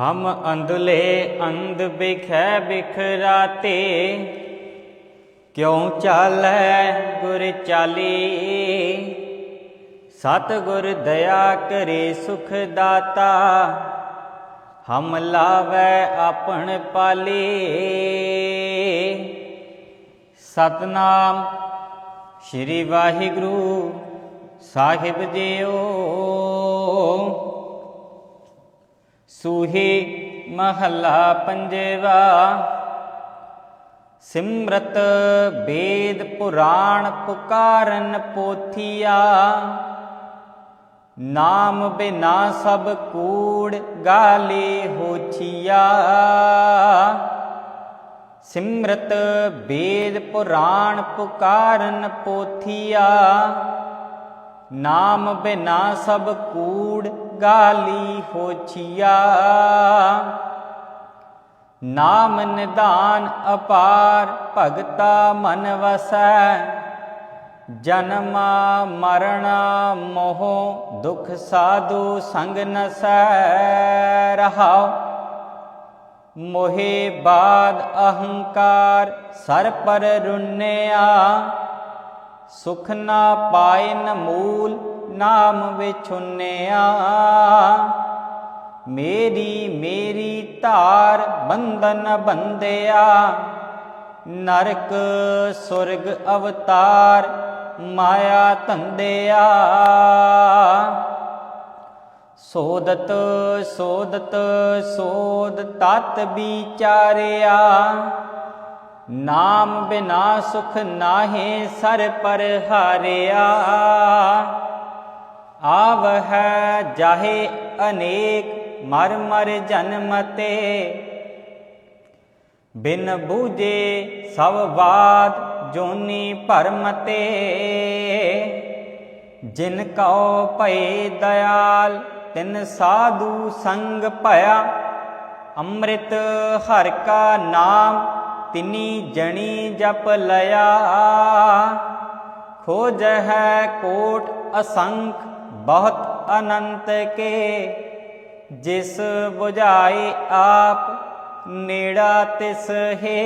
ਹਮ ਅੰਧਲੇ ਅੰਧ ਬਿਖੈ ਬਿਖਰਾਤੇ, ਕਿਉ ਚਾਲੈ ਗੁਰ ਚਾਲੀ? ਸਤ ਗੁਰ ਦਇਆ ਕਰੇ ਸੁਖ ਦਾਤਾ, ਹਮ ਲਾਵੈ ਆਪਣ ਪਾਲੀ। ਸਤਨਾਮ ਸ਼੍ਰੀ ਵਾਹਿਗੁਰੂ ਸਾਹਿਬ ਜੀਓ। ਸੂਹੀ ਮਹੱਲਾ ਪੰਜਵਾ। ਸਿਮਰਤ ਬੇਦ ਪੁਰਾਣ ਪੁਕਾਰਨ ਪੋਥੀਆ। ਨਾਮ ਬਿਨਾ ਸਭ ਕੂੜ ਗਾਲੇ ਹੋਛੀਆ। ਸਿਮਰਤ ਬੇਦ ਪੁਰਾਣ ਪੁਕਾਰਨ ਪੋਥੀਆ। ਨਾਮ ਬਿਨਾ ਸਭ ਕੂੜ ਗਾਲੀ ਹੋਛੀਆ ਨਾਮ ਨਿਦਾਨ ਅਪਾਰ ਭਗਤਾ ਮਨ ਵਸੈ। ਜਨਮ ਮਰਨ ਮੋਹ ਦੁਖ ਸਾਧੂ ਸੰਗ ਨਸੈ। ਰਹਾਉ ਮੋਹਿ ਬਾਦ ਅਹੰਕਾਰ ਸਰ ਪਰ ਰੁੰਨਿਆ ਸੁਖ ਨਾ ਪਾਇਨ ਮੂਲ ਨਾਮ ਵਿਛੁੰਨਿਆ ਮੇਰੀ ਮੇਰੀ ਧਾਰ ਬੰਧਨ ਬੰਦਿਆ ਨਰਕ ਸੁਰਗ ਅਵਤਾਰ ਮਾਇਆ ਧੰਦਿਆ। ਸੋਦਤ ਸੋਦਤ ਸੋਦ ਤਤ ਵਿਚਾਰਿਆ। ਨਾਮ ਬਿਨਾ ਸੁਖ ਨਾਹੀ ਸਰ ਪਰ ਹਾਰਿਆ। ਆਵ ਹੈ ਜਾਹੇ ਅਨੇਕ ਮਰ ਮਰ ਜਨਮ ਤੇ। ਬਿਨ ਬੂਝੇ ਸਭ ਬਾਤ ਜੋਨੀ ਭਰਮ ਤੇ। ਜਿਨ ਕਉ ਭਏ ਦਇਆਲ, ਤਿਨ ਸਾਧੂ ਸੰਗ ਭਇਆ। ਅੰਮ੍ਰਿਤ ਹਰ ਕਾ ਨਾਮ, ਤਿਨੀ ਜਣੀ ਜਪ ਲਿਆ। ਖੋਜ ਹੈ ਕੋਟ ਅਸੰਖ ਬਹੁਤ ਅਨੰਤ ਕੇ, ਜਿਸ 부ਝਾਏ ਆਪ ਨੇੜਾ ਤਿਸ ਹੈ।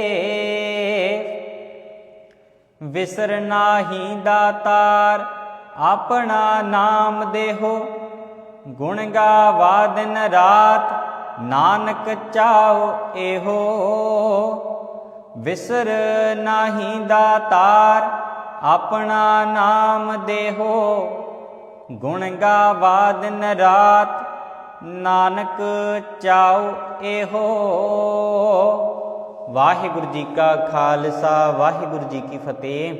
ਵਿਸਰ ਨਾਹੀ ਦਾਤਾਰ, ਆਪਣਾ ਨਾਮ ਦੇਹੋ। ਗੁਣ ਗਾਵਾ ਦਿਨ ਰਾਤ, ਨਾਨਕ ਚਾਉ ਇਹੋ। ਵਿਸਰ ਨਾਹੀ ਦਾਤਾਰ, ਆਪਣਾ ਨਾਮ ਦੇਹੋ। ਗੁਣ ਗਾਵਾ ਦਿਨ ਰਾਤ ਨਾਨਕ ਚਾਉ ਇਹੋ। ਵਾਹਿਗੁਰੂ ਜੀ ਕਾ ਖਾਲਸਾ, ਵਾਹਿਗੁਰੂ ਜੀ ਕੀ ਫਤਿਹ।